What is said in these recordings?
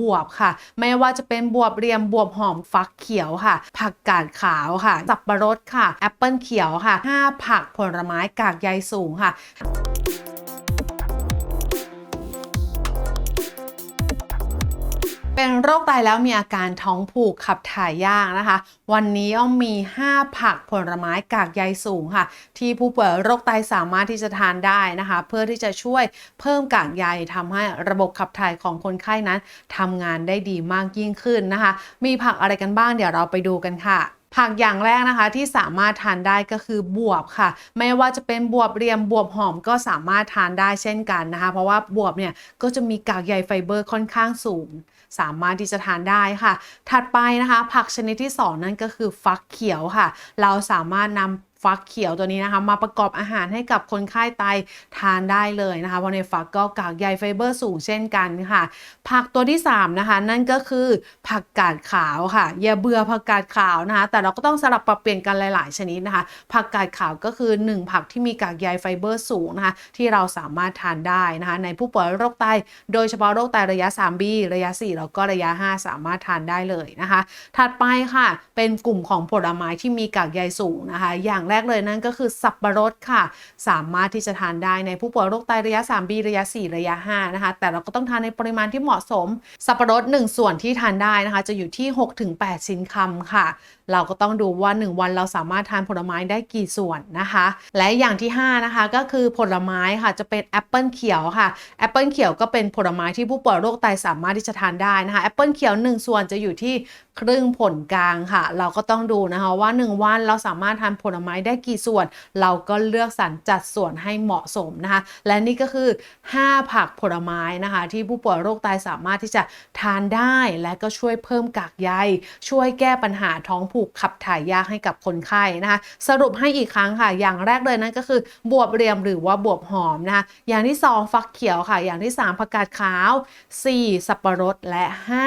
บวบค่ะ ไม่ว่าจะเป็นบวบเรียมบวบหอมฟักเขียวค่ะ ผักกาดขาวค่ะสับปะรดค่ะแอปเปิลเขียวค่ะ 5 ผักผลไม้กากใยสูงค่ะ เป็นโรคไตแล้วมีอาการท้องผูกขับถ่ายยากนะคะ วันนี้อ้อมมี 5 ผักผลไม้กากใยสูงค่ะ ที่ผู้ป่วยโรคไตสามารถที่จะทานได้นะคะ เพื่อที่จะช่วยเพิ่มกากใยทำให้ระบบขับถ่ายของคนไข้นั้นทำงานได้ดีมากยิ่งขึ้นนะคะ มีผักอะไรกันบ้างเดี๋ยวเราไปดูกันค่ะ ผักอย่างแรกนะคะที่สามารถทานได้ก็คือบวบค่ะ ไม่ว่าจะเป็นบวบเรียมบวบหอมก็สามารถทานได้เช่นกันนะคะ เพราะว่าบวบเนี่ยก็จะมีกากใยไฟเบอร์ค่อนข้างสูง สามารถที่จะทานได้ค่ะ ถัดไปนะคะ ผักชนิดที่ 2 นั่นก็คือฟักเขียวค่ะ เราสามารถนำ ฟักเขียวตัวนี้นะคะมาประกอบอาหารให้กับคนไข้ไตทานได้เลยนะคะเพราะในฟักก็กากใยไฟเบอร์สูงเช่นกันค่ะ ผักตัวที่3นะคะนั่นก็คือผักกาดขาวค่ะ อย่าเบื่อผักกาดขาวนะคะ แต่เราก็ต้องสลับปรับเปลี่ยนกันหลาย ๆ ชนิดนะคะ ผักกาดขาวก็คือ 1 ผักที่มีกากใยไฟเบอร์สูงนะคะ ที่เราสามารถทานได้นะคะ ในผู้ป่วยโรคไต โดยเฉพาะโรคไตระยะ 3B ระยะ 4 แล้วก็ระยะ 5 สามารถทานได้เลยนะคะ ถัดไปค่ะเป็นกลุ่มของผลไม้ที่มีกากใยสูงนะคะ อย่างแรกเลยนั่นก็คือสับปะรดค่ะ สามารถที่จะทานได้ในผู้ป่วยโรคไตระยะ 3B ระยะ 4 ระยะ 5 นะคะ แต่เราก็ต้องทานในปริมาณที่เหมาะสม สับปะรด 1 ส่วนที่ทานได้นะคะ จะอยู่ที่ 6-8 ชิ้นคำค่ะ เราก็ต้องดูว่า 1 วันเราสามารถทานผลไม้ได้กี่ส่วนนะคะ และอย่างที่ 5 นะคะก็คือผลไม้ค่ะจะเป็นแอปเปิลเขียวค่ะแอปเปิลเขียวก็เป็นผลไม้ที่ผู้ป่วยโรคไตสามารถที่จะทานได้นะคะแอปเปิลเขียว 1 ส่วนจะอยู่ที่ครึ่งผลกลางค่ะ เราก็ต้องดูนะคะว่า 1 วันเราสามารถทานผลไม้ได้กี่ส่วน เราก็เลือกสรรจัดส่วนให้เหมาะสมนะคะ และนี่ก็คือ 5 ผักผลไม้นะคะ ที่ผู้ป่วยโรคไตสามารถที่จะทานได้และก็ช่วยเพิ่มกากใยช่วยแก้ปัญหาท้องผูกขับถ่ายยากให้กับคนไข้นะคะ สรุปให้อีกครั้งค่ะ อย่างแรกเลยนั่นก็คือบวบเรียมหรือว่าบวบหอมนะคะอย่างที่ 2 ฟักเขียวค่ะ อย่างที่ 3 ผักกาดขาว 4 สับปะรดและ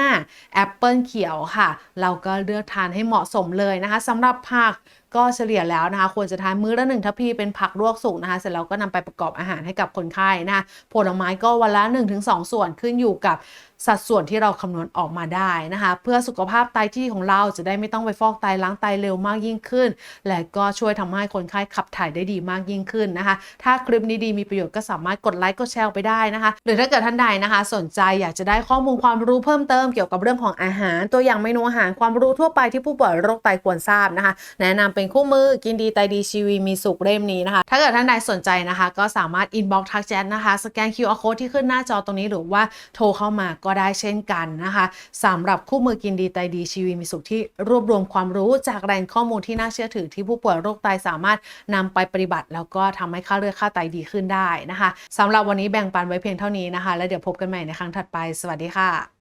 5 แอปเปิลเขียวค่ะ เราก็เลือกทานให้เหมาะสมเลยนะคะสำหรับผัก ก็เฉลี่ยแล้วนะคะควรจะทานมื้อละหนึ่งทัพพีเป็นผักลวกสุกนะคะ เสร็จแล้วก็นำไปประกอบอาหารให้กับคนไข้นะะผลไม้ก็วันละ 1-2 ส่วนขึ้นอยู่กับ สัดส่วนที่เราคำนวณออกมาได้นะคะ เพื่อสุขภาพไตที่ของเราจะได้ไม่ต้องไปฟอกไตล้างไตเร็วมากยิ่งขึ้น และก็ช่วยทำให้คนไข้ขับถ่ายได้ดีมากยิ่งขึ้นนะคะ ถ้าคลิปนี้ดีมีประโยชน์ก็สามารถกดไลค์กดแชร์ไปได้นะคะ หรือถ้าเกิดท่านใดนะคะ สนใจอยากจะได้ข้อมูลความรู้เพิ่มเติมเกี่ยวกับเรื่องของอาหาร ตัวอย่างเมนูอาหารความรู้ทั่วไปที่ผู้ป่วยโรคไตควรทราบนะคะ แนะนำเป็นคู่มือกินดีไตดีชีวีมีสุขเล่มนี้นะคะ ถ้าเกิดท่านใดสนใจนะคะ ก็สามารถอินบ็อกทักแชทนะคะสแกน QR code ที่ขึ้นหน้าจอตรงนี้หรือว่าโทรเข้ามาก็ได้เช่นกันนะคะสำหรับคู่มือกินดีไตดีชีวิตมีสุขที่รวบรวมความรู้จากแหล่งข้อมูลที่น่าเชื่อถือที่ผู้ป่วยโรคไตสามารถนำไปปฏิบัติ แล้วก็ทำให้ค่าเลือดค่าไตดีขึ้นได้นะคะสำหรับวันนี้แบ่งปันไว้เพียงเท่านี้นะคะ แล้วเดี๋ยวพบกันใหม่ในครั้งถัดไป สวัสดีค่ะ